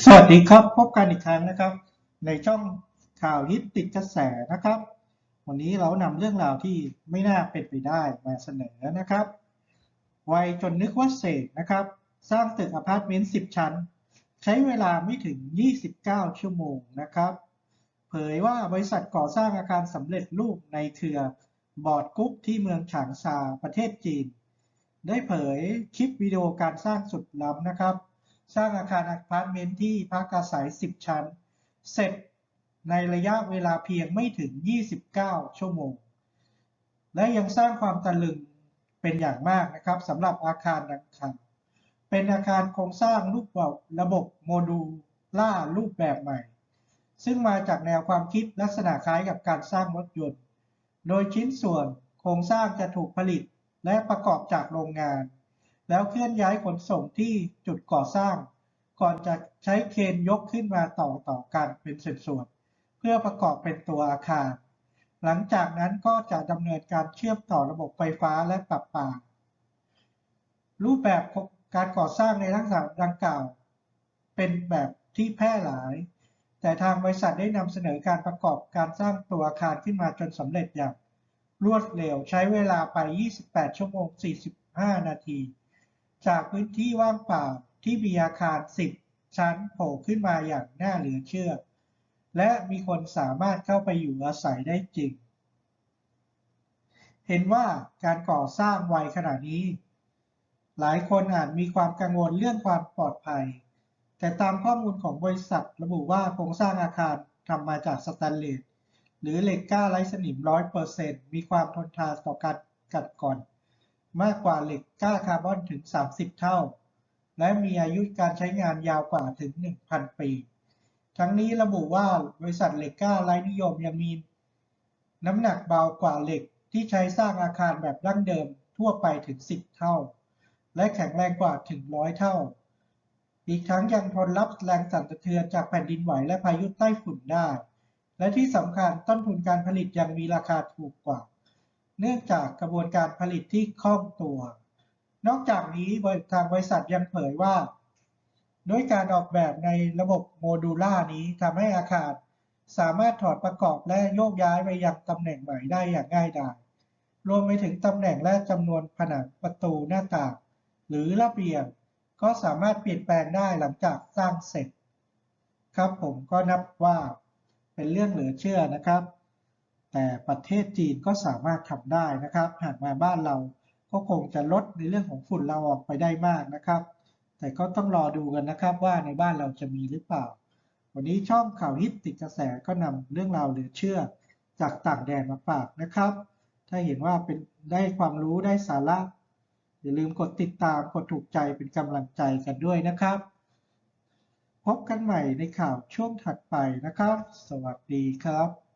สวัสดีครับ พบกันอีกครั้งนะครับ ในช่องข่าวฮิตติดกระแสนะครับ วันนี้เรานำเรื่องราวที่ไม่น่าเป็นไปได้มาเสนอนะครับวัยจนนึกว่าเสกนะครับ สร้างตึกอพาร์ตเมนต์ 10 ชั้น ใช้เวลาไม่ถึง 29 ชั่วโมงนะครับ เผยว่าบริษัทก่อสร้างอาคารสำเร็จรูปในเครือบอร์ดกรุ๊ปที่เมืองฉางซาประเทศจีน ได้เผยคลิปวิดีโอการสร้างสุดล้ำนะครับ สร้างอาคารอพาร์ตเมนต์ที่พักอาศัย 10 ชั้น เสร็จในระยะเวลาเพียงไม่ถึง 29 ชั่วโมง และยังสร้างความตะลึงเป็นอย่างมากนะครับสำหรับอาคารดังกล่าวเป็นอาคารโครงสร้างรูปแบบระบบโมดูล่ารูปแบบใหม่ ซึ่งมาจากแนวความคิดลักษณะคล้ายกับการสร้างรถยนต์ โดยชิ้นส่วนโครงสร้างจะถูกผลิตและประกอบจากโรงงาน แล้วเคลื่อนย้ายขนส่งที่จุดก่อสร้าง ก่อนจะใช้เครนยกขึ้นมาต่อต่อกันเป็นส่วนๆเพื่อประกอบเป็นตัวอาคาร หลังจากนั้นก็จะดำเนินการเชื่อมต่อระบบไฟฟ้าและประปารูปแบบการก่อสร้างในลักษณะดังกล่าว เป็นแบบที่แพร่หลาย แต่ทางบริษัทได้นำเสนอการประกอบการสร้างตัวอาคารขึ้นมาจนสำเร็จอย่างรวดเร็วใช้เวลาไป 28 ชั่วโมง 45 นาที จากพื้นที่ว่างเปล่าที่มีอาคาร 10 ชั้นโผล่ขึ้นมาอย่างน่าเหลือเชื่อ และมีคนสามารถเข้าไปอยู่อาศัยได้จริง เห็นว่าการก่อสร้างไวขนาดนี้ หลายคนอาจมีความกังวลเรื่องความปลอดภัย แต่ตามข้อมูลของบริษัทระบุว่าโครงสร้างอาคารทำมาจากสแตนเลสหรือเหล็กกล้าไร้สนิม 100%มีความทนทานต่อการกัดกร่อน มากกว่าเหล็กกล้าคาร์บอนถึง 30 เท่า และมีอายุการใช้งานยาวกว่าถึง 1,000 ปี ทั้งนี้ระบุว่าบริษัทเหล็กกล้าไร้นิยมยังมีน้ำหนักเบากว่าเหล็กที่ใช้สร้างอาคารแบบดั้งเดิมทั่วไปถึง 10 เท่า และแข็งแรงกว่าถึง 100 เท่า อีกทั้งยังทนรับแรงสั่นสะเทือนจากแผ่นดินไหวและพายุใต้ฝุ่นได้ และที่สำคัญต้นทุนการผลิตยังมีราคาถูกกว่า เนื่องจากกระบวนการผลิตที่คล่องตัว นอกจากนี้ทางบริษัทยังเผยว่า ด้วยการออกแบบในระบบโมดูล่านี้ทำให้อาคารสามารถถอดประกอบและโยกย้ายไปยังตำแหน่งใหม่ได้อย่างง่ายดายรวมไปถึงตำแหน่งและจำนวนผนังประตูหน้าต่าง หรือระเบียง ก็สามารถเปลี่ยนแปลงได้หลังจากสร้างเสร็จ ครับผมก็นับว่าเป็นเรื่องเหลือเชื่อนะครับ แต่ประเทศจีนก็สามารถทำได้นะครับ หากมาบ้านเราก็คงจะลดในเรื่องของฝุ่นเราออกไปได้มากนะครับ แต่ก็ต้องรอดูกันนะครับว่าในบ้านเราจะมีหรือเปล่า วันนี้ช่องข่าวฮิตติดกระแสก็นำเรื่องราวเหลือเชื่อจากต่างแดนมาฝากนะครับ ถ้าเห็นว่าเป็นได้ความรู้ได้สาระอย่าลืมกดติดตามกดถูกใจเป็นกำลังใจกันด้วยนะครับ พบกันใหม่ในข่าวช่วงถัดไปนะครับ สวัสดีครับ